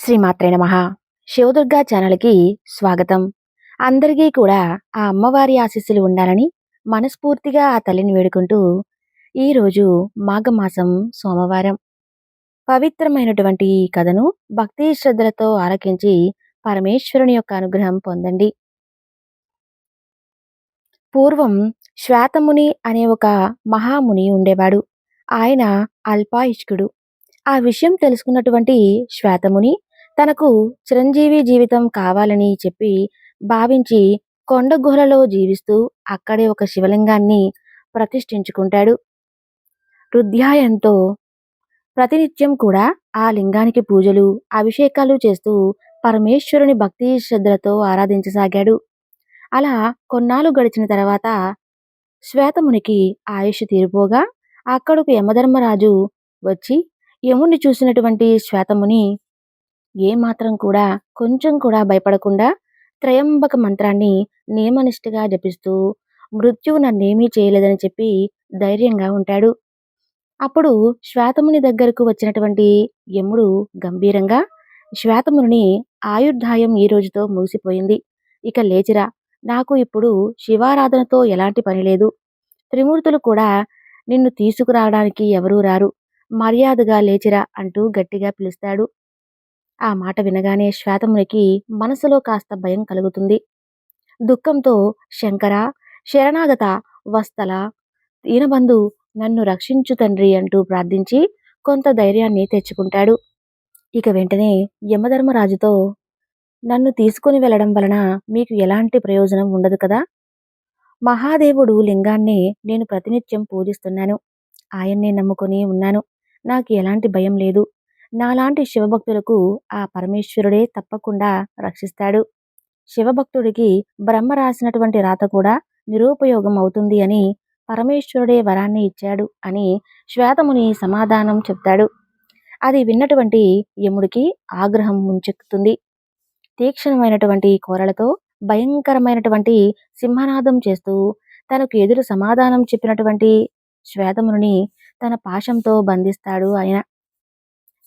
శ్రీమాత్రే నమ. శివదుర్గా ఛానల్కి స్వాగతం. అందరికీ కూడా ఆ అమ్మవారి ఆశీస్సులు ఉండాలని మనస్ఫూర్తిగా ఆ తల్లిని వేడుకుంటూ ఈరోజు మాఘమాసం సోమవారం. పవిత్రమైనటువంటి ఈ కథను భక్తి శ్రద్ధలతో ఆలకించి పరమేశ్వరుని యొక్క అనుగ్రహం పొందండి. పూర్వం శ్వేతముని అనే ఒక మహాముని ఉండేవాడు. ఆయన అల్పాయుష్కుడు. ఆ విషయం తెలుసుకున్నటువంటి శ్వేతముని తనకు చిరంజీవి జీవితం కావాలని చెప్పి భావించి కొండ గుహలలో జీవిస్తూ అక్కడే ఒక శివలింగాన్ని ప్రతిష్ఠించుకుంటాడు. హృద్యాయంతో ప్రతినిత్యం కూడా ఆ లింగానికి పూజలు అభిషేకాలు చేస్తూ పరమేశ్వరుని భక్తి శ్రద్ధలతో ఆరాధించసాగాడు. అలా కొన్నాళ్ళు గడిచిన తర్వాత శ్వేతమునికి ఆయుష్ తీరిపోగా అక్కడకు యమధర్మరాజు వచ్చి యముని చూసినటువంటి శ్వేతముని ఏమాత్రం కూడా కొంచెం కూడా భయపడకుండా త్రయంబక మంత్రాన్ని నియమనిష్టగా జపిస్తూ మృత్యువు నన్నేమీ చేయలేదని చెప్పి ధైర్యంగా ఉంటాడు. అప్పుడు శ్వేతముని దగ్గరకు వచ్చినటువంటి యముడు గంభీరంగా శ్వేతముని ఆయుర్ధాయం ఈ రోజుతో ముగిసిపోయింది. ఇక లేచిరా నాకు ఇప్పుడు శివారాధనతో ఎలాంటి పని లేదు. త్రిమూర్తులు కూడా నిన్ను తీసుకురావడానికి ఎవరూ రారు. మర్యాదగా లేచిరా అంటూ గట్టిగా పిలుస్తాడు. ఆ మాట వినగానే శ్వేతమునికి మనసులో కాస్త భయం కలుగుతుంది. దుఃఖంతో శంకర శరణాగత వస్తల? ఈనబంధు నన్ను రక్షించు తండ్రి అంటూ ప్రార్థించి కొంత ధైర్యాన్ని తెచ్చుకుంటాడు. ఇక వెంటనే యమధర్మరాజుతో నన్ను తీసుకుని వెళ్ళడం వలన మీకు ఎలాంటి ప్రయోజనం ఉండదు కదా? మహాదేవుడు లింగాన్ని నేను ప్రతినిత్యం పూజిస్తున్నాను. ఆయన్నే నమ్ముకొని ఉన్నాను. నాకు ఎలాంటి భయం లేదు. నాలాంటి శివభక్తులకు ఆ పరమేశ్వరుడే తప్పకుండా రక్షిస్తాడు. శివభక్తుడికి బ్రహ్మ రాసినటువంటి రాత కూడా నిరుపయోగం అవుతుంది అని పరమేశ్వరుడే వరాన్ని ఇచ్చాడు అని శ్వేతముని సమాధానం చెప్తాడు. అది విన్నటువంటి యముడికి ఆగ్రహం ముంచెక్కుతుంది. తీక్షణమైనటువంటి కోరలతో భయంకరమైనటువంటి సింహనాదం చేస్తూ తనకు ఎదురు సమాధానం చెప్పినటువంటి శ్వేతముని తన పాశంతో బంధిస్తాడు ఆయన.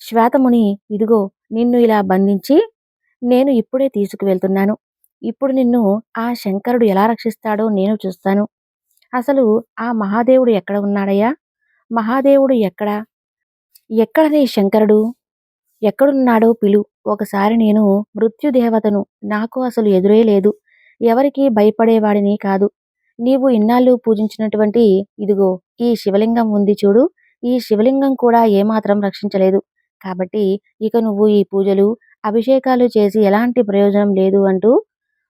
శ్వేతముని ఇదిగో నిన్ను ఇలా బంధించి నేను ఇప్పుడే తీసుకువెళ్తున్నాను. ఇప్పుడు నిన్ను ఆ శంకరుడు ఎలా రక్షిస్తాడో నేను చూస్తాను. అసలు ఆ మహాదేవుడు ఎక్కడ ఉన్నాడయ్యా? మహాదేవుడు ఎక్కడ? ఎక్కడనే శంకరుడు? ఎక్కడున్నాడో పిలు. ఒకసారి నేను మృత్యుదేవతను నాకు అసలు ఎదురే లేదు. ఎవరికీ భయపడేవాడిని కాదు. నీవు ఇన్నాళ్ళు పూజించినటువంటి ఇదిగో ఈ శివలింగం ఉంది చూడు. ఈ శివలింగం కూడా ఏమాత్రం రక్షించలేదు. కాబట్టి ఇక నువ్వు ఈ పూజలు అభిషేకాలు చేసి ఎలాంటి ప్రయోజనం లేదు అంటూ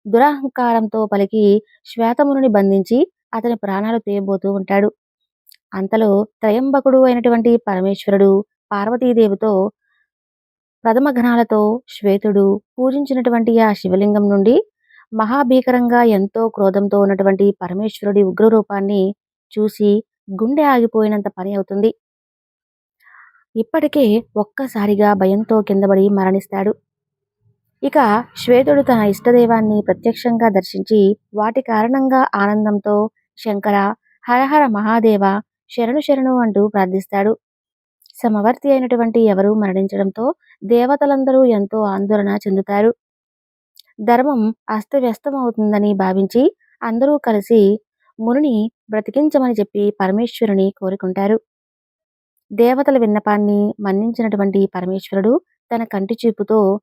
దురహంకారంతో పలికి శ్వేతమునుని బంధించి అతని ప్రాణాలు తీయబోతూ ఉంటాడు. అంతలో త్రయంబకుడు అయినటువంటి పరమేశ్వరుడు పార్వతీదేవితో ప్రథమ ఘనాలతో శ్వేతుడు పూజించినటువంటి ఆ శివలింగం నుండి మహాభీకరంగా ఎంతో క్రోధంతో ఉన్నటువంటి పరమేశ్వరుడి ఉగ్రరూపాన్ని చూసి గుండె ఆగిపోయినంత పని అవుతుంది. ఇప్పటికే ఒక్కసారిగా భయంతో కిందపడి మరణిస్తాడు. ఇక శ్వేతుడు తన ఇష్టదైవాన్ని ప్రత్యక్షంగా దర్శించి వాటి కారణంగా ఆనందంతో శంకర హరహర మహాదేవ శరణు శరణు అంటూ ప్రార్థిస్తాడు. సమవర్తి అయినటువంటి ఎవరు మరణించడంతో దేవతలందరూ ఎంతో ఆందోళన చెందుతారు. ధర్మం అస్తవ్యస్తమవుతుందని భావించి అందరూ కలిసి మునిని బ్రతికించమని చెప్పి పరమేశ్వరుని కోరుకుంటారు. దేవతల విన్నపాన్ని మన్నించినటువంటి పరమేశ్వరుడు తన కంటి చూపుతో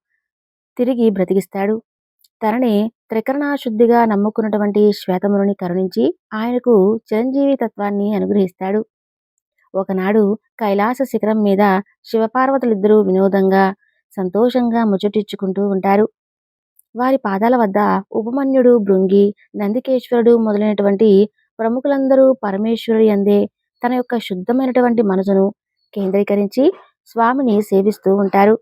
తిరిగి బ్రతికిస్తాడు. తననే త్రికరణాశుద్ధిగా నమ్ముకున్నటువంటి శ్వేతముని కరుణించి ఆయనకు చిరంజీవి తత్వాన్ని అనుగ్రహిస్తాడు. ఒకనాడు కైలాస శిఖరం మీద శివపార్వతులిద్దరూ వినోదంగా సంతోషంగా ముచ్చటిచ్చుకుంటూ ఉంటారు. వారి పాదాల వద్ద ఉపమన్యుడు భృంగి నందికేశ్వరుడు మొదలైనటువంటి ప్రముఖులందరూ పరమేశ్వరుడి అందే తన యొక్క శుద్ధమైనటువంటి మనసును కేంద్రీకరించి స్వామిని సేవిస్తూ ఉంటారు.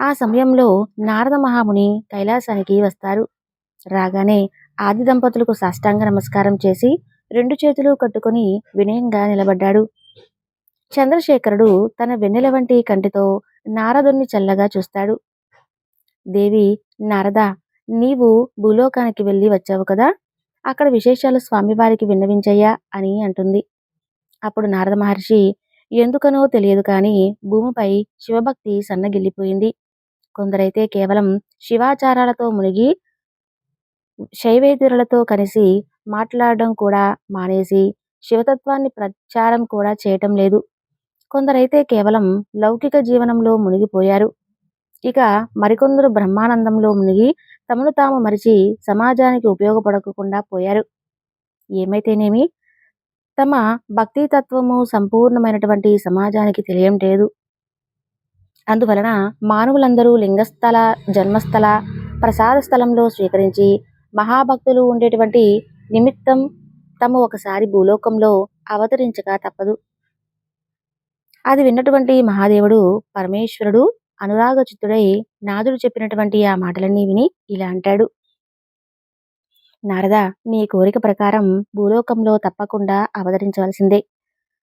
ఆ సమయంలో నారద మహాముని కైలాసానికి వస్తారు. రాగానే ఆది దంపతులకు సాష్టాంగ నమస్కారం చేసి రెండు చేతులు కట్టుకొని వినయంగా నిలబడ్డాడు. చంద్రశేఖరుడు తన వెన్నెల వంటి కంటితో నారదుణ్ణి చల్లగా చూస్తాడు. దేవి నారద నీవు భూలోకానికి వెళ్ళి వచ్చావు కదా? అక్కడ విశేషాలు స్వామివారికి విన్నవించయ్యా అని అంటుంది. అప్పుడు నారద మహర్షి ఎందుకనో తెలియదు కానీ భూమిపై శివభక్తి సన్నగిల్లిపోయింది. కొందరైతే కేవలం శివాచారాలతో మునిగి శైవేతురులతో కలిసి మాట్లాడడం కూడా మానేసి శివతత్వాన్ని ప్రచారం కూడా చేయటం లేదు. కొందరైతే కేవలం లౌకిక జీవనంలో మునిగిపోయారు. ఇక మరికొందరు బ్రహ్మానందంలో మునిగి తమను తాము మరిచి సమాజానికి ఉపయోగపడకుండా పోయారు. ఏమైతేనేమి? తమ భక్తి తత్వము సంపూర్ణమైనటువంటి సమాజానికి తెలియడం లేదు. అందువలన మానవులందరూ లింగస్థల జన్మస్థల ప్రసాద స్థలంలో స్వీకరించి మహాభక్తులు ఉండేటువంటి నిమిత్తం తమ ఒకసారి భూలోకంలో అవతరించక తప్పదు. అది విన్నటువంటి మహాదేవుడు పరమేశ్వరుడు అనురాగచిత్తుడై నాదుడు చెప్పినటువంటి ఆ మాటలన్నీ విని ఇలా అంటాడు. నారద నీ కోరిక ప్రకారం భూలోకంలో తప్పకుండా అవతరించవలసిందే.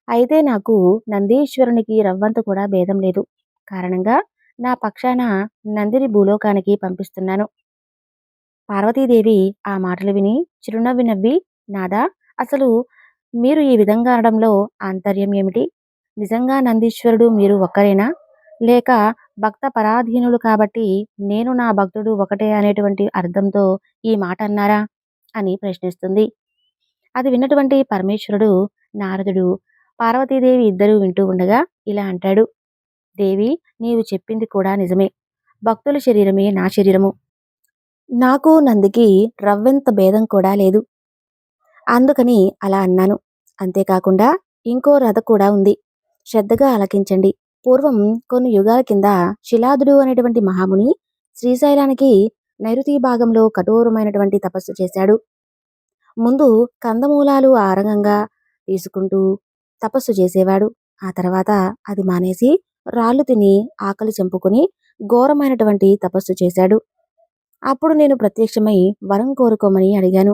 అయితే నాకు నందీశ్వరునికి రవ్వంత కూడా భేదం లేదు. కారణంగా నా పక్షాన నందిని భూలోకానికి పంపిస్తున్నాను. పార్వతీదేవి ఆ మాటలు విని చిరునవ్వి నవ్వి నాదా అసలు మీరు ఈ విధంగా అనడంలో ఆంతర్యం ఏమిటి? నిజంగా నందీశ్వరుడు మీరు ఒక్కరేనా? లేక భక్త పరాధీనులు కాబట్టి నేను నా భక్తుడు ఒకటే అనేటువంటి అర్థంతో ఈ మాట అన్నారా? అని ప్రశ్నిస్తుంది. అది విన్నటువంటి పరమేశ్వరుడు నారదుడు పార్వతీదేవి ఇద్దరూ వింటూ ఉండగా ఇలా అంటాడు. దేవి నీవు చెప్పింది కూడా నిజమే. భక్తుల శరీరమే నా శరీరము. నాకు నందికి రవ్వెంత భేదం కూడా లేదు. అందుకని అలా అన్నాను. అంతేకాకుండా ఇంకో రథ కూడా ఉంది. శ్రద్ధగా ఆలకించండి. పూర్వం కొన్ని యుగాల కింద శిలాదుడు అనేటువంటి మహాముని శ్రీశైలానికి నైరుతి భాగంలో కఠోరమైనటువంటి తపస్సు చేశాడు. ముందు కందమూలాలు ఆరంగంగా తీసుకుంటూ తపస్సు చేసేవాడు. ఆ తర్వాత అది మానేసి రాళ్ళు తిని ఆకలి చంపుకొని ఘోరమైనటువంటి తపస్సు చేశాడు. అప్పుడు నేను ప్రత్యక్షమై వరం కోరుకోమని అడిగాను.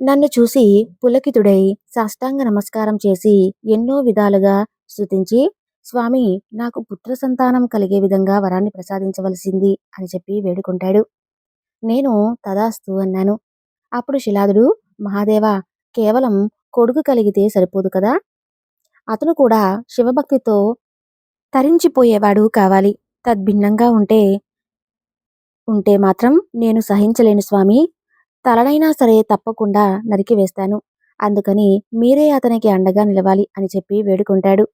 నన్ను చూసి పులకితుడై సాష్టాంగ నమస్కారం చేసి ఎన్నో విధాలుగా స్థుతించి స్వామి నాకు పుత్ర సంతానం కలిగే విధంగా వరాన్ని ప్రసాదించవలసింది అని చెప్పి వేడుకుంటాడు. నేను తదాస్తు అన్నాను. అప్పుడు శిలాదుడు మహాదేవ కేవలం కొడుకు కలిగితే సరిపోదు కదా? అతను కూడా శివభక్తితో తరించిపోయేవాడు కావాలి. తద్భిన్నంగా ఉంటే ఉంటే మాత్రం నేను సహించలేను స్వామి. తలనైనా సరే తప్పకుండా నరికి వేస్తాను. అందుకని మీరే అతనికి అండగా నిలవాలి అని చెప్పి వేడుకుంటాడు.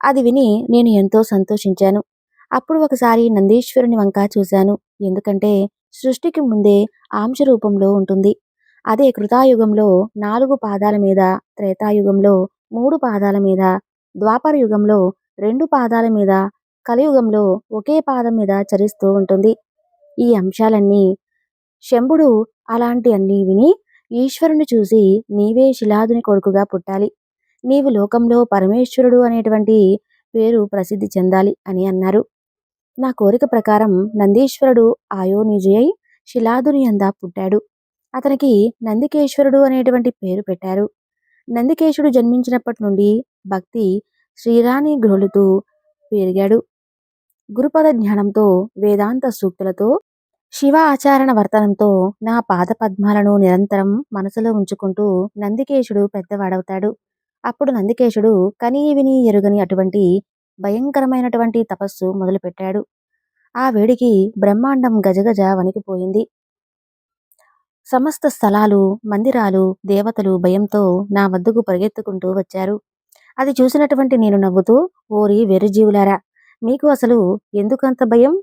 అది విని నేను ఎంతో సంతోషించాను. అప్పుడు ఒకసారి నందీశ్వరుని వంక చూశాను. ఎందుకంటే సృష్టికి ముందే ఆంశ రూపంలో ఉంటుంది. అదే కృతాయుగంలో నాలుగు పాదాల మీద త్రేతాయుగంలో మూడు పాదాల మీద ద్వాపర యుగంలో రెండు పాదాల మీద కలియుగంలో ఒకే పాదం మీద చరిస్తూ ఉంటుంది. ఈ అంశాలన్నీ శంభుడు అలాంటి అన్నీ విని ఈశ్వరుని చూసి నీవే శిలాదుని కొడుకుగా పుట్టాలి. నీవు లోకంలో పరమేశ్వరుడు అనేటువంటి పేరు ప్రసిద్ధి చెందాలి అని అన్నారు. నా కోరిక ప్రకారం నందీశ్వరుడు ఆయోనిజయై శిలాదుని అంద పుట్టాడు. అతనికి నందికేశ్వరుడు అనేటువంటి పేరు పెట్టారు. నందికేశుడు జన్మించినప్పటి నుండి భక్తి శ్రీరాణి గ్రోలుతూ పెరిగాడు. గురుపద జ్ఞానంతో వేదాంత సూక్తులతో శివ ఆచారణ వర్తనంతో నా పాద పద్మాలను నిరంతరం మనసులో ఉంచుకుంటూ నందికేశుడు పెద్దవాడవుతాడు. అప్పుడు నందికేశుడు కనీ విని ఎరుగని అటువంటి భయంకరమైనటువంటి తపస్సు మొదలుపెట్టాడు. ఆ వేడికి బ్రహ్మాండం గజగజ వణికిపోయింది. సమస్త స్థలాలు మందిరాలు దేవతలు భయంతో నా వద్దకు పరిగెత్తుకుంటూ వచ్చారు. అది చూసినటువంటి నేను నవ్వుతూ ఓరి వెర్రిజీవులారా మీకు అసలు ఎందుకంత భయం?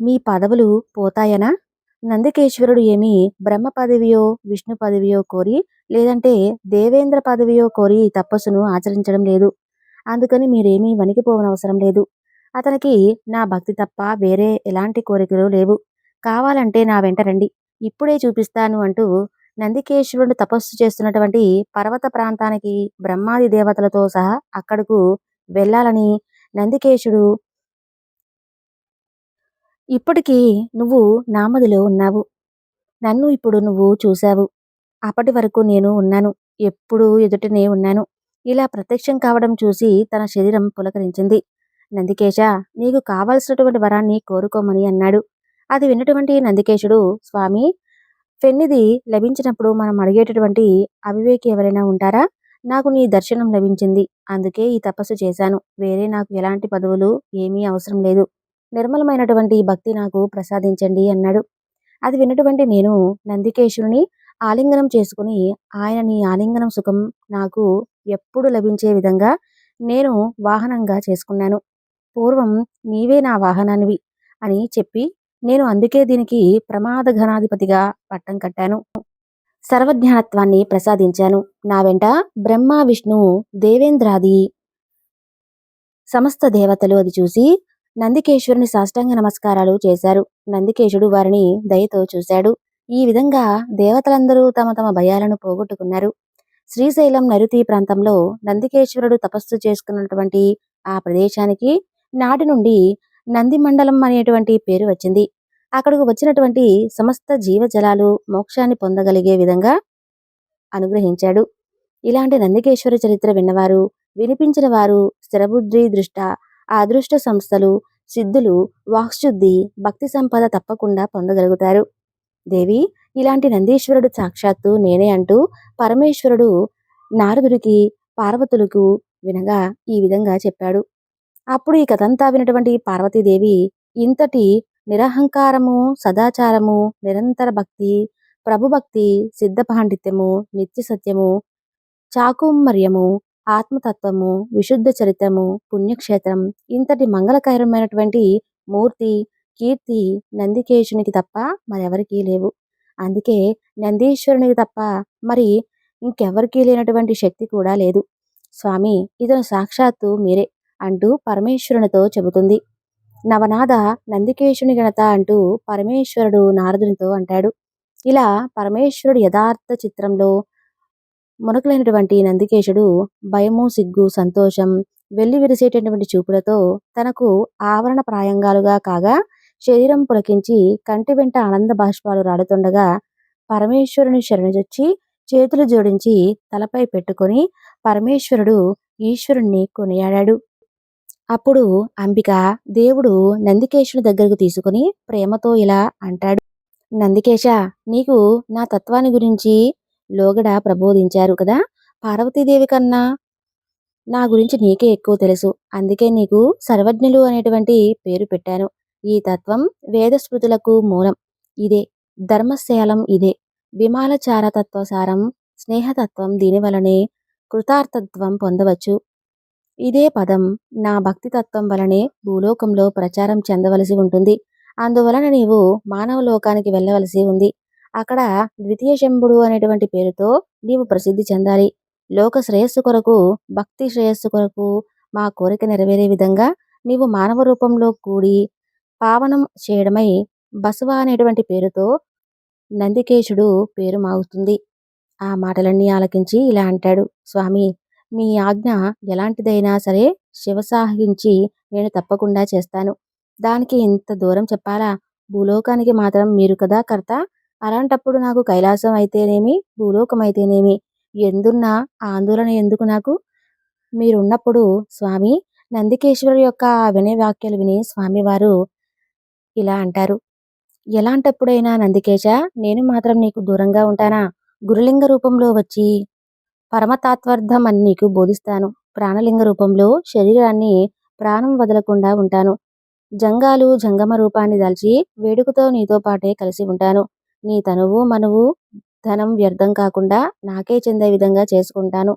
మీ పదవులు పోతాయనా? నందికేశ్వరుడు ఏమి బ్రహ్మ పదవియో విష్ణు పదవియో కోరి లేదంటే దేవేంద్ర పదవియో కోరి తపస్సును ఆచరించడం లేదు. అందుకని మీరేమీ వణికిపోవనవసరం లేదు. అతనికి నా భక్తి తప్ప వేరే ఎలాంటి కోరికలు లేవు. కావాలంటే నా వెంట రండి. ఇప్పుడే చూపిస్తాను అంటూ నందికేశ్వరుడు తపస్సు చేస్తున్నటువంటి పర్వత ప్రాంతానికి బ్రహ్మాది దేవతలతో సహా అక్కడకు వెళ్ళాలని నందికేశుడు ఇప్పటికీ నువ్వు నామదిలో ఉన్నావు. నన్ను ఇప్పుడు నువ్వు చూశావు. అప్పటి వరకు నేను ఉన్నాను. ఎప్పుడూ ఎదుటనే ఉన్నాను. ఇలా ప్రత్యక్షం కావడం చూసి తన శరీరం పులకరించింది. నందికేశ నీకు కావలసినటువంటి వరాన్ని కోరుకోమని అన్నాడు. అది విన్నటువంటి నందికేశుడు స్వామి ఫెన్నిది లభించినప్పుడు మనం అడిగేటటువంటి అవివేకి ఎవరైనా ఉంటారా? నాకు నీ దర్శనం లభించింది. అందుకే ఈ తపస్సు చేశాను. వేరే నాకు ఎలాంటి పదవులు ఏమీ అవసరం లేదు. నిర్మలమైనటువంటి భక్తి నాకు ప్రసాదించండి అన్నాడు. అది విన్నటువంటి నేను నందికేశుని ఆలింగనం చేసుకుని ఆయనని ఆలింగనం సుఖం నాకు ఎప్పుడు లభించే విధంగా నేను వాహనంగా చేసుకున్నాను. పూర్వం నీవే నా వాహనానివి అని చెప్పి నేను అందుకే దీనికి ప్రమాద ఘనాధిపతిగా పట్టం కట్టాను. సర్వజ్ఞానత్వాన్ని ప్రసాదించాను. నా వెంట బ్రహ్మ విష్ణు దేవేంద్రాది సమస్త దేవతలు అది చూసి నందికేశ్వరుని సాష్టాంగ నమస్కారాలు చేశారు. నందికేశుడు వారిని దయతో చూశాడు. ఈ విధంగా దేవతలందరూ తమ తమ భయాలను పోగొట్టుకున్నారు. శ్రీశైలం నరుతి ప్రాంతంలో నందికేశ్వరుడు తపస్సు చేసుకున్నటువంటి ఆ ప్రదేశానికి నాటి నుండి నంది మండలం అనేటువంటి పేరు వచ్చింది. అక్కడకు వచ్చినటువంటి సమస్త జీవజలాలు మోక్షాన్ని పొందగలిగే విధంగా అనుగ్రహించాడు. ఇలాంటి నందికేశ్వర చరిత్ర విన్నవారు వినిపించిన వారు స్థిరబుద్ధి దృష్ట అదృష్ట సంస్థలు సిద్ధులు వాక్శుద్ధి భక్తి సంపద తప్పకుండా పొందగలుగుతారు. దేవి ఇలాంటి నందీశ్వరుడు సాక్షాత్తు నేనే అంటూ పరమేశ్వరుడు నారదుడికి పార్వతులకు వినగా ఈ విధంగా చెప్పాడు. అప్పుడు ఈ కథంతా వినటువంటి పార్వతీదేవి ఇంతటి నిరహంకారము సదాచారము నిరంతర భక్తి ప్రభుభక్తి సిద్ధ పాండిత్యము నిత్య సత్యము చాకుమర్యము ఆత్మతత్వము విశుద్ధ చరిత్రము పుణ్యక్షేత్రం ఇంతటి మంగళకరమైనటువంటి మూర్తి కీర్తి నందికేశునికి తప్ప మరెవరికీ లేవు. అందుకే నందీశ్వరునికి తప్ప మరి ఇంకెవరికీ లేనటువంటి శక్తి కూడా లేదు. స్వామి ఇతను సాక్షాత్తు మీరే అంటూ పరమేశ్వరునితో చెబుతుంది. నవనాథ నందికేశుని గణత అంటూ పరమేశ్వరుడు నారదునితో అంటాడు. ఇలా పరమేశ్వరుడు యథార్థ చిత్రంలో మునకలైనటువంటి నందికేశుడు భయము సిగ్గు సంతోషం వెల్లి విరిసేటటువంటి చూపులతో తనకు ఆవరణ ప్రాయంగాలుగా కాగా శరీరం పులకించి కంటి వెంట ఆనంద బాష్పాలు రాడుతుండగా పరమేశ్వరుని శరణుజొచ్చి చేతులు జోడించి తలపై పెట్టుకొని పరమేశ్వరుడు ఈశ్వరుణ్ణి కొనియాడాడు. అప్పుడు అంబిక దేవుడు నందికేశుని దగ్గరకు తీసుకుని ప్రేమతో ఇలా అంటాడు. నందికేశ నీకు నా తత్వాన్ని గురించి లోగడ ప్రబోధించారు కదా పార్వతీదేవి కన్నా నా గురించి నీకే ఎక్కువ తెలుసు. అందుకే నీకు సర్వజ్ఞులు అనేటువంటి పేరు పెట్టాను. ఈ తత్వం వేద స్మృతులకు మూలం. ఇదే ధర్మశేలం ఇదే. విమాలచార తత్వసారం స్నేహతత్వం దీనివలనే కృతార్థత్వం పొందవచ్చు. ఇదే పదం నా భక్తి తత్వం వలనే భూలోకంలో ప్రచారం చెందవలసి ఉంటుంది. అందువలన నీవు మానవ లోకానికి వెళ్ళవలసి ఉంది. అక్కడ ద్వితీయ శంభుడు అనేటువంటి పేరుతో నీవు ప్రసిద్ధి చెందాలి. లోక శ్రేయస్సు కొరకు భక్తి శ్రేయస్సు కొరకు మా కోరిక నెరవేరే విధంగా నీవు మానవ రూపంలో కూడి పావనం చేయడమై బసవ అనేటువంటి పేరుతో నందికేశుడు పేరు మాగుతుంది ఆ మాటలన్నీ ఆలకించి ఇలా అంటాడు స్వామి మీ ఆజ్ఞ ఎలాంటిదైనా సరే శివసాహించి నేను తప్పకుండా చేస్తాను. దానికి ఇంత దూరం చెప్పాలా? భూలోకానికి మాత్రం మీరు కదా కర్త? అలాంటప్పుడు నాకు కైలాసం అయితేనేమి? భూలోకం అయితేనేమి? ఎందున్నా? ఆందోళన ఎందుకు నాకు? మీరున్నప్పుడు స్వామి నందికేశ్వరు యొక్క వినయ వాక్యాలు విని స్వామివారు ఇలా అంటారు. ఎలాంటప్పుడైనా నందికేశ నేను మాత్రం నీకు దూరంగా ఉంటానా? గురులింగ రూపంలో వచ్చి పరమతాత్వార్థం అని నీకు బోధిస్తాను. ప్రాణలింగ రూపంలో శరీరాన్ని ప్రాణం వదలకుండా ఉంటాను. జంగాలు జంగమ రూపాన్ని దాల్చి వేడుకతో నీతో పాటే కలిసి ఉంటాను. నీ తనువు మనువు ధనం వ్యర్థం కాకుండా నాకే చెందే విధంగా చేసుకుంటాను.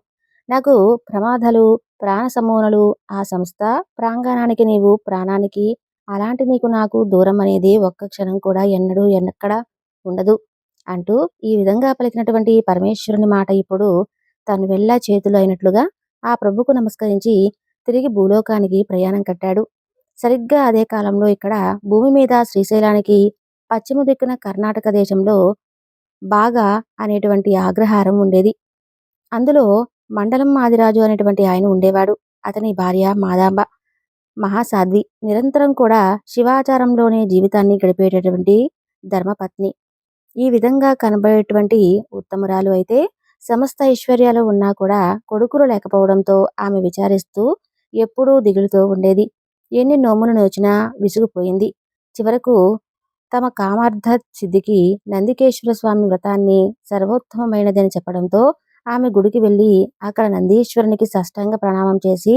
నాకు ప్రమాదాలు ప్రాణ సమూనలు ఆ సంస్థ ప్రాంగణానికి నీవు ప్రాణానికి అలాంటి నీకు నాకు దూరం అనేది ఒక్క క్షణం కూడా ఎన్నడూ ఎన్నక్కడ ఉండదు. అంటూ ఈ విధంగా పలికినటువంటి పరమేశ్వరుని మాట ఇప్పుడు తను వెళ్ళా చేతులు అయినట్లుగా ఆ ప్రభుకు నమస్కరించి తిరిగి భూలోకానికి ప్రయాణం కట్టాడు. సరిగ్గా అదే కాలంలో ఇక్కడ భూమి మీద శ్రీశైలానికి పశ్చిమ దిక్కున కర్ణాటక దేశంలో బాగా అనేటువంటి ఆగ్రహారం ఉండేది. అందులో మండలం మాదిరాజు అనేటువంటి ఆయన ఉండేవాడు. అతని భార్య మాదాంబ. మహాసాధ్వి. నిరంతరం కూడా శివాచారంలోనే జీవితాన్ని గడిపేటటువంటి ధర్మపత్ని. ఈ విధంగా కనబడేటువంటి ఉత్తమురాలు అయితే సమస్త ఐశ్వర్యాలు ఉన్నా కూడా కొడుకులు లేకపోవడంతో ఆమె విచారిస్తూ ఎప్పుడూ దిగులుతో ఉండేది. ఎన్ని నోములు నోచినా విసుగుపోయింది. చివరకు తమ కామార్థ సిద్ధికి నందికేశ్వర స్వామి వ్రతాన్ని సర్వోత్తమమైనదని చెప్పడంతో ఆమె గుడికి వెళ్ళి అక్కడ నందీశ్వరునికి సాష్టాంగ ప్రణామం చేసి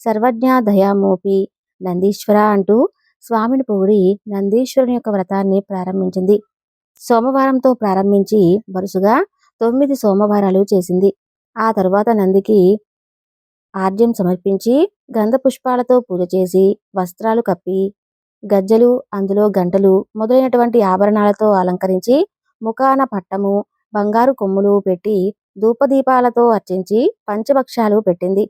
సర్వజ్ఞ దయామోపి నందీశ్వర అంటూ స్వామిని పొగిడి నందీశ్వరుని యొక్క వ్రతాన్ని ప్రారంభించింది. సోమవారంతో ప్రారంభించి వరుసగా తొమ్మిది సోమవారాలు చేసింది. ఆ తరువాత నందికి ఆర్జ్యం సమర్పించి గంధ పుష్పాలతో పూజ చేసి వస్త్రాలు కప్పి గజ్జలు అందులో గంటలు మొదలైనటువంటి ఆభరణాలతో అలంకరించి ముఖాన పట్టము బంగారు కొమ్ములు పెట్టి ధూపదీపాలతో అర్చించి పంచభక్షాలు పెట్టింది.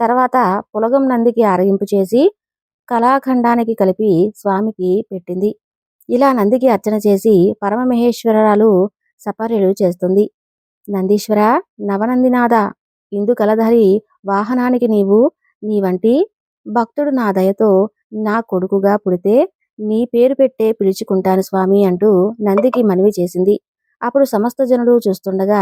తర్వాత పులగం నందికి అరగింపు చేసి కళాఖండానికి కలిపి స్వామికి పెట్టింది. ఇలా నందికి అర్చన చేసి పరమమహేశ్వరరాలు సపర్యలు చేస్తుంది. నందీశ్వర నవనందినాథ ఇందుకలధరి వాహనానికి నీవు నీ వంటి భక్తుడు నా దయతో నా కొడుకుగా పుడితే నీ పేరు పెట్టే పిలుచుకుంటాను స్వామి అంటూ నందికి మనవి చేసింది. అప్పుడు సమస్త జనులు చూస్తుండగా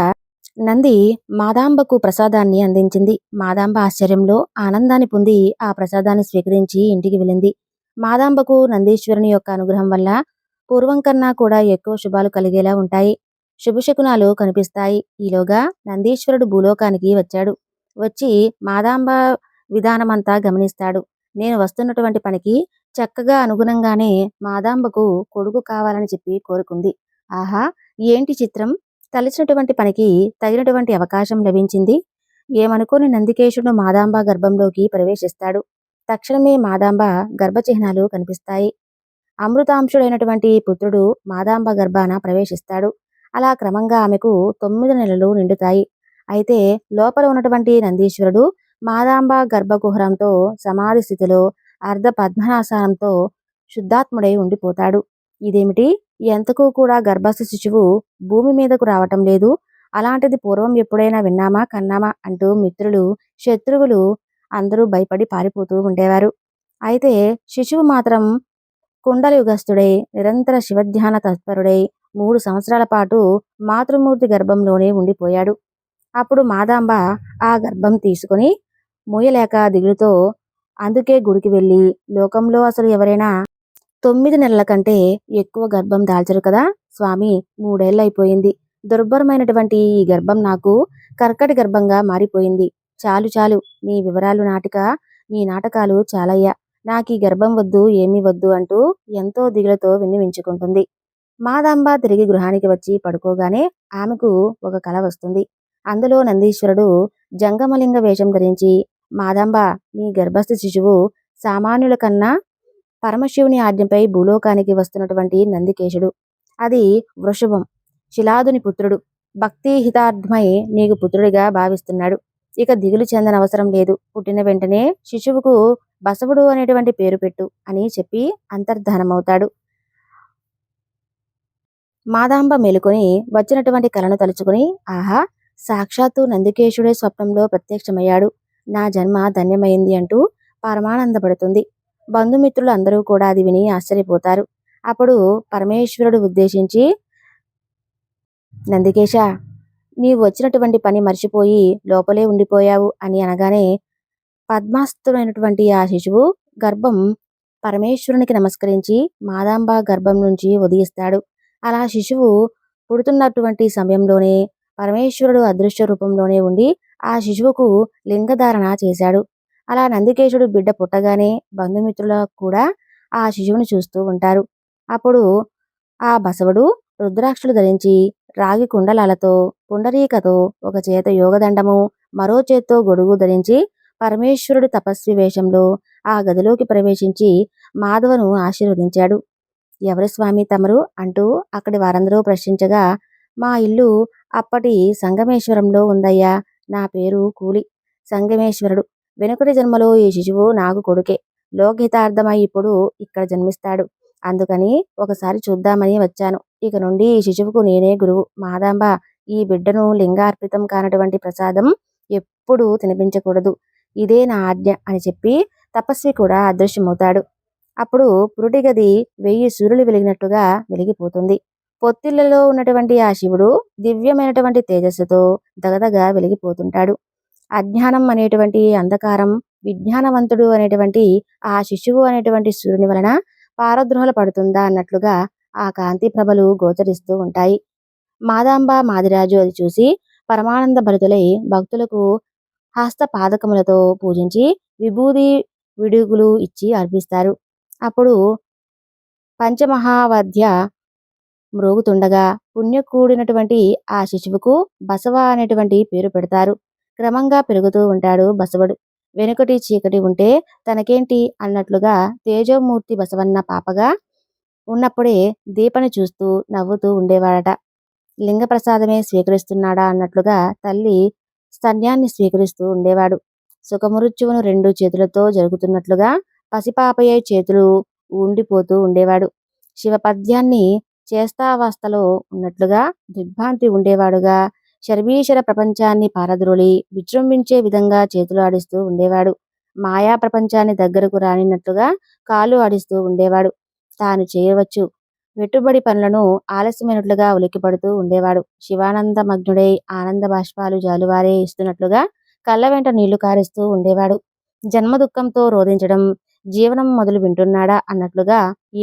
నంది మాదాంబకు ప్రసాదాన్ని అందించింది. మాదాంబ ఆశ్చర్యంలో ఆనందాన్ని పొంది ఆ ప్రసాదాన్ని స్వీకరించి ఇంటికి వెళ్ళింది. మాదాంబకు నందీశ్వరుని యొక్క అనుగ్రహం వల్ల పూర్వం కన్నా కూడా ఎక్కువ శుభాలు కలిగేలా ఉంటాయి. శుభశకునాలు కనిపిస్తాయి. ఈలోగా నందీశ్వరుడు భూలోకానికి వచ్చాడు. వచ్చి మాదాంబ విధానమంతా గమనిస్తాడు. నేను వస్తున్నటువంటి పనికి చక్కగా అనుగుణంగానే మాదాంబకు కొడుకు కావాలని చెప్పి కోరుకుంది. ఆహా! ఏంటి చిత్రం? తలచినటువంటి పనికి తగినటువంటి అవకాశం లభించింది. ఏమనుకోని నందికేశుడు మాదాంబ గర్భంలోకి ప్రవేశిస్తాడు. తక్షణమే మాదాంబ గర్భచిహ్నాలు కనిపిస్తాయి. అమృతాంశుడైనటువంటి పుత్రుడు మాదాంబ గర్భాన ప్రవేశిస్తాడు. అలా క్రమంగా ఆమెకు తొమ్మిది నెలలు నిండుతాయి. అయితే లోపల ఉన్నటువంటి నందీశ్వరుడు మాదాంబ గర్భకుహరంతో సమాధి స్థితిలో అర్ధ పద్మనాసనంతో శుద్ధాత్ముడై ఉండిపోతాడు. ఇదేమిటి? ఎంతకు కూడా గర్భస్థ శిశువు భూమి మీదకు రావటం లేదు. అలాంటిది పూర్వం ఎప్పుడైనా విన్నామా కన్నామా అంటూ మిత్రులు శత్రువులు అందరూ భయపడి పారిపోతూ ఉండేవారు. అయితే శిశువు మాత్రం కుండలయుగస్తుడై నిరంతర శివధ్యాన తత్పరుడై మూడు సంవత్సరాల పాటు మాతృమూర్తి గర్భంలోనే ఉండిపోయాడు. అప్పుడు మాదాంబ ఆ గర్భం తీసుకుని మోయలేక దిగులుతో అందుకే గుడికి వెళ్ళి లోకంలో అసలు ఎవరైనా తొమ్మిది నెలల కంటే ఎక్కువ గర్భం దాల్చరు కదా స్వామి మూడేళ్ళైపోయింది. దుర్భరమైనటువంటి ఈ గర్భం నాకు కర్కటి గర్భంగా మారిపోయింది. చాలు చాలు నీ వివరాలు నాటిక నీ నాటకాలు చాలయ్యా. నాకు ఈ గర్భం వద్దు ఏమీ వద్దు అంటూ ఎంతో దిగులతో విన్నవించుకుంటుంది. మాదాంబ తిరిగి గృహానికి వచ్చి పడుకోగానే ఆమెకు ఒక కల వస్తుంది. అందులో నందీశ్వరుడు జంగమలింగ వేషం ధరించి మాదాంబ నీ గర్భస్థ శిశువు సామాన్యుల కన్నా పరమశివుని ఆజ్ఞపై భూలోకానికి వస్తున్నటువంటి నందికేశుడు. అది వృషభం శిలాదుని పుత్రుడు. భక్తి హితార్థమై నీకు పుత్రుడిగా భావిస్తున్నాడు. ఇక దిగులు చెందనవసరం లేదు. పుట్టిన వెంటనే శిశువుకు బసవుడు అనేటువంటి పేరు పెట్టు అని చెప్పి అంతర్ధానమవుతాడు. మాదాంబ మేలుకొని వచ్చినటువంటి కలను తలుచుకుని ఆహా సాక్షాత్తు నందికేశుడే స్వప్నంలో ప్రత్యక్షమయ్యాడు. నా జన్మ ధన్యమైంది అంటూ పరమానందపడుతుంది. బంధుమిత్రులు అందరూ కూడా అది విని ఆశ్చర్యపోతారు. అప్పుడు పరమేశ్వరుడు ఉద్దేశించి నందికేశ నీవు వచ్చినటువంటి పని మర్చిపోయి లోపలే ఉండిపోయావు అని అనగానే పద్మాస్తుడైనటువంటి ఆ శిశువు గర్భం పరమేశ్వరునికి నమస్కరించి మాదాంబ గర్భం నుంచి ఉదయిస్తాడు. అలా శిశువు పుడుతున్నటువంటి సమయంలోనే పరమేశ్వరుడు అదృశ్య రూపంలోనే ఉండి ఆ శిశువుకు లింగధారణ చేశాడు. అలా నందికేశుడు బిడ్డ పుట్టగానే బంధుమిత్రుల కూడా ఆ శిశువుని చూస్తూ ఉంటారు. అప్పుడు ఆ బసవుడు రుద్రాక్షలు ధరించి రాగి కుండలాలతో పుండరీకతో ఒక చేత యోగదండము మరో చేత్తో గొడుగు ధరించి పరమేశ్వరుడు తపస్వి వేషంలో ఆ గదిలోకి ప్రవేశించి మాధవను ఆశీర్వదించాడు. ఎవరి స్వామి తమరు? అంటూ అక్కడి వారందరూ ప్రశ్నించగా మా ఇల్లు అప్పటి సంగమేశ్వరంలో ఉందయ్యా నా పేరు కూలి సంగమేశ్వరుడు. వెనుకటి జన్మలో ఈ శిశువు నాకు కొడుకే. లోకహితార్థమై ఇప్పుడు ఇక్కడ జన్మిస్తాడు. అందుకని ఒకసారి చూద్దామని వచ్చాను. ఇక నుండి ఈ శిశువుకు నేనే గురువు. మాదాంబ ఈ బిడ్డను లింగార్పితం కానటువంటి ప్రసాదం ఎప్పుడూ తినిపించకూడదు. ఇదే నా ఆజ్ఞ అని చెప్పి తపస్వి కూడా అదృశ్యమవుతాడు. అప్పుడు పురుటి గది వెయ్యి సూర్యులు వెలిగినట్టుగా వెలిగిపోతుంది. పొత్తిళ్ళలో ఉన్నటువంటి ఆ శివుడు దివ్యమైనటువంటి తేజస్సుతో దగదగా వెలిగిపోతుంటాడు. అజ్ఞానం అనేటువంటి అంధకారం విజ్ఞానవంతుడు అనేటువంటి ఆ శిశువు అనేటువంటి సూర్యుని వలన పారద్రోహలు పడుతుందా అన్నట్లుగా ఆ కాంతి ప్రభలు గోచరిస్తూ ఉంటాయి. మాదాంబ మాదిరాజు అది చూసి పరమానంద భరితులై భక్తులకు హస్త పాదకములతో పూజించి విభూది విడుగులు ఇచ్చి అర్పిస్తారు. అప్పుడు పంచమహావధ్య మ్రోగుతుండగా పుణ్యకూడినటువంటి ఆ శిశువుకు బసవ అనేటువంటి పేరు పెడతారు. క్రమంగా పెరుగుతూ ఉంటాడు బసవడు. వెనుకటి చీకటి ఉంటే తనకేంటి అన్నట్లుగా తేజోమూర్తి బసవన్న పాపగా ఉన్నప్పుడే దీపని చూస్తూ నవ్వుతూ ఉండేవాడట. లింగ ప్రసాదమే స్వీకరిస్తున్నాడా అన్నట్లుగా తల్లి స్తన్యాన్ని స్వీకరిస్తూ ఉండేవాడు. సుఖమృత్యువును రెండు చేతులతో జరుగుతున్నట్లుగా పసిపాపయ్యే చేతులు ఉండిపోతూ ఉండేవాడు. శివపద్యాన్ని చేస్తావస్థలో ఉన్నట్లుగా దిగ్భ్రాంతి ఉండేవాడుగా శర్వీశ్వర ప్రపంచాన్ని పారద్రోలి విజృంభించే విధంగా చేతులు ఆడిస్తూ ఉండేవాడు. మాయా ప్రపంచాన్ని దగ్గరకు రానినట్లుగా కాలు ఆడిస్తూ ఉండేవాడు. తాను చేయవచ్చు. పెట్టుబడి పనులను ఆలస్యమైనట్లుగా ఉలిక్కిపడుతూ ఉండేవాడు. శివానంద మగ్నుడై ఆనంద బాష్పాలు జాలువారే ఇస్తున్నట్లుగా కళ్ళ వెంట నీళ్ళు కారిస్తూ ఉండేవాడు. జన్మ దుఃఖంతో రోధించడం జీవనం మొదలు వింటున్నాడా అన్నట్లుగా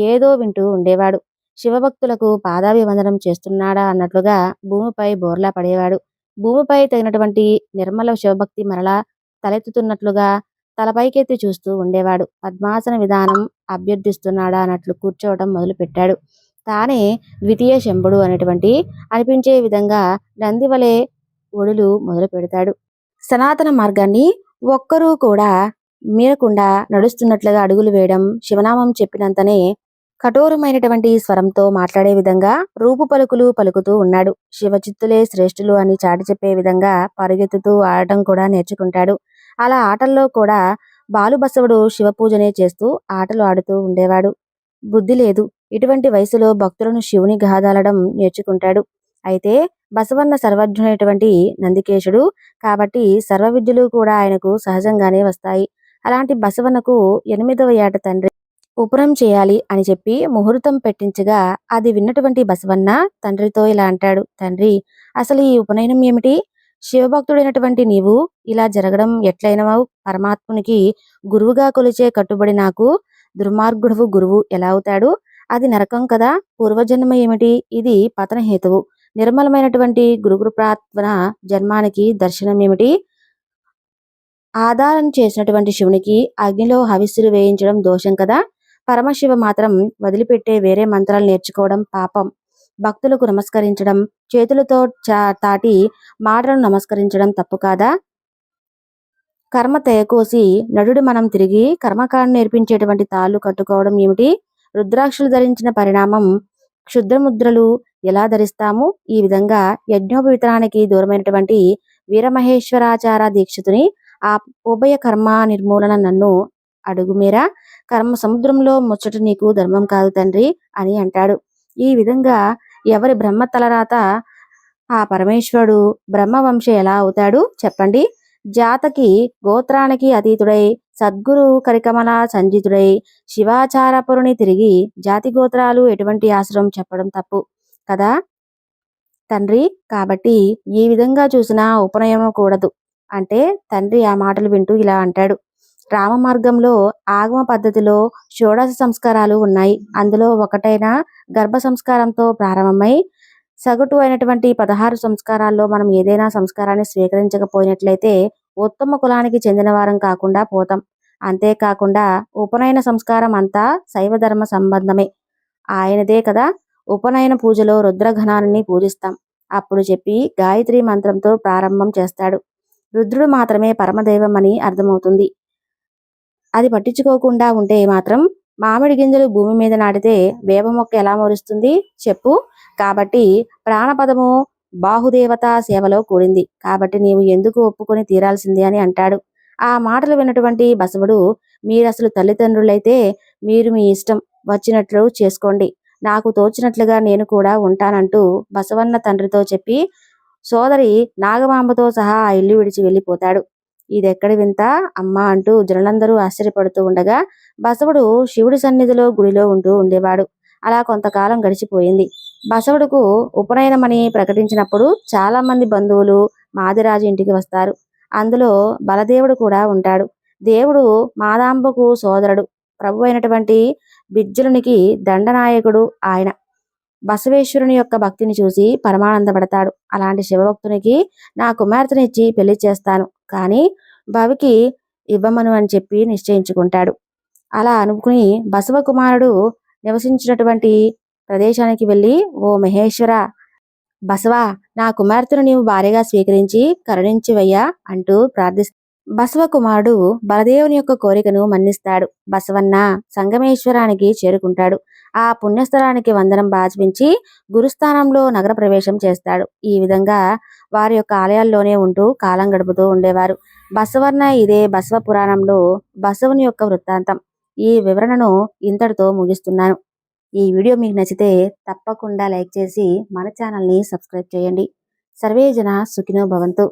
ఏదో వింటూ ఉండేవాడు. శివభక్తులకు పాదాభివందనం చేస్తున్నాడా అన్నట్లుగా భూమిపై బోర్లా పడేవాడు. భూమిపై తగినటువంటి నిర్మల శివభక్తి మరలా తలెత్తుతున్నట్లుగా తలపైకెత్తి చూస్తూ ఉండేవాడు. పద్మాసన విధానం అభ్యర్థిస్తున్నాడా అన్నట్లు కూర్చోవడం మొదలుపెట్టాడు. తానే ద్వితీయ శంభుడు అనేటువంటి అనిపించే విధంగా నందివలే ఒడులు మొదలు పెడతాడు. సనాతన మార్గాన్ని ఒక్కరూ కూడా మీరకుండా నడుస్తున్నట్లుగా అడుగులు వేయడం శివనామం చెప్పినంతనే కఠోరమైనటువంటి స్వరంతో మాట్లాడే విధంగా రూపు పలుకులు పలుకుతూ ఉన్నాడు. శివచిత్తులే శ్రేష్ఠులు అని చాటి చెప్పే విధంగా పరుగెత్తుతూ ఆడటం కూడా నేర్చుకుంటాడు. అలా ఆటల్లో కూడా బాలుబసవుడు శివ పూజనే చేస్తూ ఆటలు ఆడుతూ ఉండేవాడు. బుద్ధి లేదు. ఇటువంటి వయసులో భక్తులను శివుని గాదాలడం నేర్చుకుంటాడు. అయితే బసవన్న సర్వజ్ఞుడైనటువంటి నందికేశుడు కాబట్టి సర్వ విద్యలు కూడా ఆయనకు సహజంగానే వస్తాయి. అలాంటి బసవన్నకు ఎనిమిదవ ఏట తండ్రి ఉపరం చేయాలి అని చెప్పి ముహూర్తం పెట్టించగా అది విన్నటువంటి బసవన్న తండ్రితో ఇలా అంటాడు తండ్రి అసలు ఈ ఉపనయనం ఏమిటి? శివభక్తుడైనటువంటి నీవు ఇలా జరగడం ఎట్లయినవు పరమాత్మునికి గురువుగా కొలిచే కట్టుబడి నాకు దుర్మార్గుడు గురువు ఎలా అవుతాడు? అది నరకం కదా పూర్వజన్మ ఏమిటి? ఇది పతన హేతువు. నిర్మలమైనటువంటి గురుగురుప్రాత్మన జన్మానికి దర్శనం ఏమిటి? ఆధారం చేసినటువంటి శివునికి అగ్నిలో హవిస్సులు వేయించడం దోషం కదా పరమశివ మాత్రం వదిలిపెట్టే వేరే మంత్రాలు నేర్చుకోవడం పాపం. భక్తులకు నమస్కరించడం చేతులతో తాటి మాటలను నమస్కరించడం తప్పు కాదా? కర్మ తెయకోసి నడుడు మనం తిరిగి కర్మకాండ నేర్పించేటువంటి తాళ్ళు కట్టుకోవడం ఏమిటి? రుద్రాక్షలు ధరించిన పరిణామం క్షుద్రముద్రలు ఎలా ధరిస్తాము? ఈ విధంగా యజ్ఞోపవితనానికి దూరమైనటువంటి వీరమహేశ్వరాచార దీక్షితుని ఆ ఉభయ కర్మ నిర్మూలన నన్ను అడుగుమేరా? కర్మ సముద్రంలో ముచ్చట నీకు ధర్మం కాదు తండ్రి అని అంటాడు. ఈ విధంగా ఎవరి బ్రహ్మ తలరాత ఆ పరమేశ్వరుడు బ్రహ్మవంశ ఎలా అవుతాడు చెప్పండి. జాతకి గోత్రానికి అతీతుడై సద్గురు కరికమల సంజితుడై శివాచారపురుని తిరిగి జాతి గోత్రాలు ఎటువంటి ఆశ్రమం చెప్పడం తప్పు కదా తండ్రి. కాబట్టి ఈ విధంగా చూసినా ఉపనయమకూడదు అంటే తండ్రి ఆ మాటలు వింటూ ఇలా అంటాడు. రామ మార్గంలో ఆగమ పద్ధతిలో షోడశ సంస్కారాలు ఉన్నాయి. అందులో ఒకటైన గర్భ సంస్కారంతో ప్రారంభమై సగటు అయినటువంటి పదహారు సంస్కారాల్లో మనం ఏదైనా సంస్కారాన్ని స్వీకరించకపోయినట్లయితే ఉత్తమ కులానికి చెందిన వారం కాకుండా పోతాం. అంతేకాకుండా ఉపనయన సంస్కారం అంతా శైవ ధర్మ సంబంధమే. ఆయనదే కదా ఉపనయన పూజలో రుద్రఘనాన్ని పూజిస్తాం. అప్పుడు చెప్పి గాయత్రి మంత్రంతో ప్రారంభం చేస్తాడు. రుద్రుడు మాత్రమే పరమదైవం అని అర్థమవుతుంది. అది పట్టించుకోకుండా ఉంటే మాత్రం మామిడి గింజలు భూమి మీద నాటితే వేప మొక్క ఎలా మొరుస్తుంది చెప్పు. కాబట్టి ప్రాణపదము బాహుదేవత సేవలో కూడింది. కాబట్టి నీవు ఎందుకు ఒప్పుకొని తీరాల్సింది అని అంటాడు. ఆ మాటలు విన్నటువంటి బసవుడు మీరు అసలు తల్లిదండ్రులైతే మీరు మీ ఇష్టం వచ్చినట్లు చేసుకోండి. నాకు తోచినట్లుగా నేను కూడా ఉంటానంటూ బసవన్న తండ్రితో చెప్పి సోదరి నాగమాంబతో సహా ఆ ఇల్లు విడిచి వెళ్ళిపోతాడు. ఇది ఎక్కడ వింత? అమ్మ అంటూ జనులందరూ ఆశ్చర్యపడుతూ ఉండగా బసవుడు శివుడి సన్నిధిలో గుడిలో ఉంటూ ఉండేవాడు. అలా కొంతకాలం గడిచిపోయింది. బసవుడుకు ఉపనయనమని ప్రకటించినప్పుడు చాలా మంది బంధువులు మాదిరాజు ఇంటికి వస్తారు. అందులో బలదేవుడు కూడా ఉంటాడు. దేవుడు మాదాంబకు సోదరుడు. ప్రభు అయినటువంటి బిజ్జులునికి దండనాయకుడు ఆయన. బసవేశ్వరుని యొక్క భక్తిని చూసి పరమానందపడతాడు. అలాంటి శివభక్తునికి నా కుమార్తెనిచ్చి పెళ్ళి చేస్తాను. కానీ భవికి ఇవ్వమను అని చెప్పి నిశ్చయించుకుంటాడు. అలా అనుకుని బసవ కుమారుడు నివసించినటువంటి ప్రదేశానికి వెళ్ళి ఓ మహేశ్వర బసవా నా కుమార్తెను నీవు భార్యగా స్వీకరించి కరుణించివయ్యా అంటూ ప్రార్థిస్తాడు బసవ కుమారుడు బలదేవుని యొక్క కోరికను మన్నిస్తాడు. బసవన్న సంగమేశ్వరానికి చేరుకుంటాడు. ఆ పుణ్యస్థలానికి వందనం బాచిపించి గురుస్థానంలో నగర ప్రవేశం చేస్తాడు. ఈ విధంగా వారి యొక్క ఆలయాల్లోనే ఉంటూ కాలం గడుపుతూ ఉండేవారు. బసవన్న ఇదే బసవ పురాణంలో బసవుని యొక్క వృత్తాంతం. ఈ వివరణను ఇంతటితో ముగిస్తున్నాను. ఈ వీడియో మీకు నచ్చితే తప్పకుండా లైక్ చేసి మన ఛానల్ని సబ్స్క్రైబ్ చేయండి. సర్వే జన సుఖినో భవంతు.